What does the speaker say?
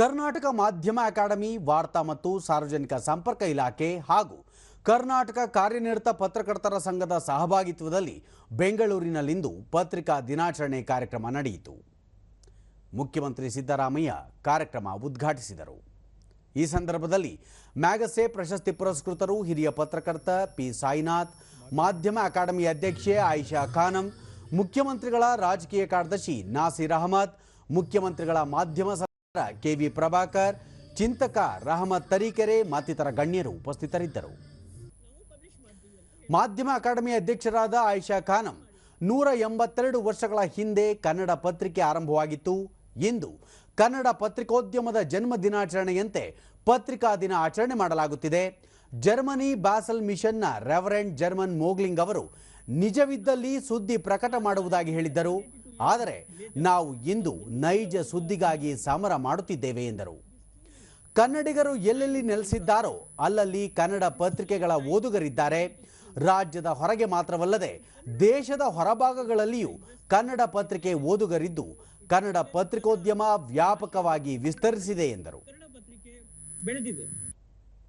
ಕರ್ನಾಟಕ ಮಾಧ್ಯಮ ಅಕಾಡೆಮಿ, ವಾರ್ತಾ ಮತ್ತು ಸಾರ್ವಜನಿಕ ಸಂಪರ್ಕ ಇಲಾಖೆ ಹಾಗೂ ಕರ್ನಾಟಕ ಕಾರ್ಯನಿರತ ಪತ್ರಕರ್ತರ ಸಂಘದ ಸಹಭಾಗಿತ್ವದಲ್ಲಿ ಬೆಂಗಳೂರಿನಲ್ಲಿಂದು ಪತ್ರಿಕಾ ದಿನಾಚರಣೆ ಕಾರ್ಯಕ್ರಮ ನಡೆಯಿತು. ಮುಖ್ಯಮಂತ್ರಿ ಸಿದ್ದರಾಮಯ್ಯ ಕಾರ್ಯಕ್ರಮ ಉದ್ಘಾಟಿಸಿದರು. ಈ ಸಂದರ್ಭದಲ್ಲಿ ಮ್ಯಾಗಸೆ ಪ್ರಶಸ್ತಿ ಪುರಸ್ಕೃತರು ಹಿರಿಯ ಪತ್ರಕರ್ತ ಪಿ. ಸಾಯಿನಾಥ್, ಮಾಧ್ಯಮ ಅಕಾಡೆಮಿ ಅಧ್ಯಕ್ಷೆ ಆಯಿಷಾ ಖಾನಂ, ಮುಖ್ಯಮಂತ್ರಿಗಳ ರಾಜಕೀಯ ಕಾರ್ಯದರ್ಶಿ ನಾಸಿರ್ ಅಹಮದ್, ಮುಖ್ಯಮಂತ್ರಿಗಳ ಮಾಧ್ಯಮ ಕೆವಿ ಪ್ರಭಾಕರ್, ಚಿಂತಕ ರಹಮತ್ ತರೀಕೆರೆ ಮತ್ತಿತರ ಗಣ್ಯರು ಉಪಸ್ಥಿತರಿದ್ದರು. ಮಾಧ್ಯಮ ಅಕಾಡೆಮಿ ಅಧ್ಯಕ್ಷರಾದ ಆಯಿಷಾ ಖಾನಂ ನೂರ ಎಂಬತ್ತೆರಡು ವರ್ಷಗಳ ಹಿಂದೆ ಕನ್ನಡ ಪತ್ರಿಕೆ ಆರಂಭವಾಗಿತ್ತು. ಇಂದು ಕನ್ನಡ ಪತ್ರಿಕೋದ್ಯಮದ ಜನ್ಮ ದಿನಾಚರಣೆಯಂತೆ ಪತ್ರಿಕಾ ದಿನ ಆಚರಣೆ ಮಾಡಲಾಗುತ್ತಿದೆ. ಜರ್ಮನಿ ಬ್ಯಾಸಲ್ ಮಿಷನ್ನ ರೆವರೆಂಡ್ ಜರ್ಮನ್ ಮೋಗ್ಲಿಂಗ್ ಅವರು ನಿಜವಿದ್ದಲ್ಲಿ ಸುದ್ದಿ ಪ್ರಕಟ ಮಾಡುವುದಾಗಿ ಹೇಳಿದ್ದರು. ಆದರೆ ನಾವು ಇಂದು ನೈಜ ಸುದ್ದಿಗಾಗಿ ಸಮರ ಮಾಡುತ್ತಿದ್ದೇವೆ ಎಂದರು. ಕನ್ನಡಿಗರು ಎಲ್ಲೆಲ್ಲಿ ನೆಲೆಸಿದ್ದಾರೋ ಅಲ್ಲಲ್ಲಿ ಕನ್ನಡ ಪತ್ರಿಕೆಗಳ ಓದುಗರಿದ್ದಾರೆ. ರಾಜ್ಯದ ಹೊರಗೆ ಮಾತ್ರವಲ್ಲದೆ ದೇಶದ ಹೊರಭಾಗಗಳಲ್ಲಿಯೂ ಕನ್ನಡ ಪತ್ರಿಕೆ ಓದುಗರಿದ್ದು ಕನ್ನಡ ಪತ್ರಿಕೋದ್ಯಮ ವ್ಯಾಪಕವಾಗಿ ವಿಸ್ತರಿಸಿದೆ ಎಂದರು.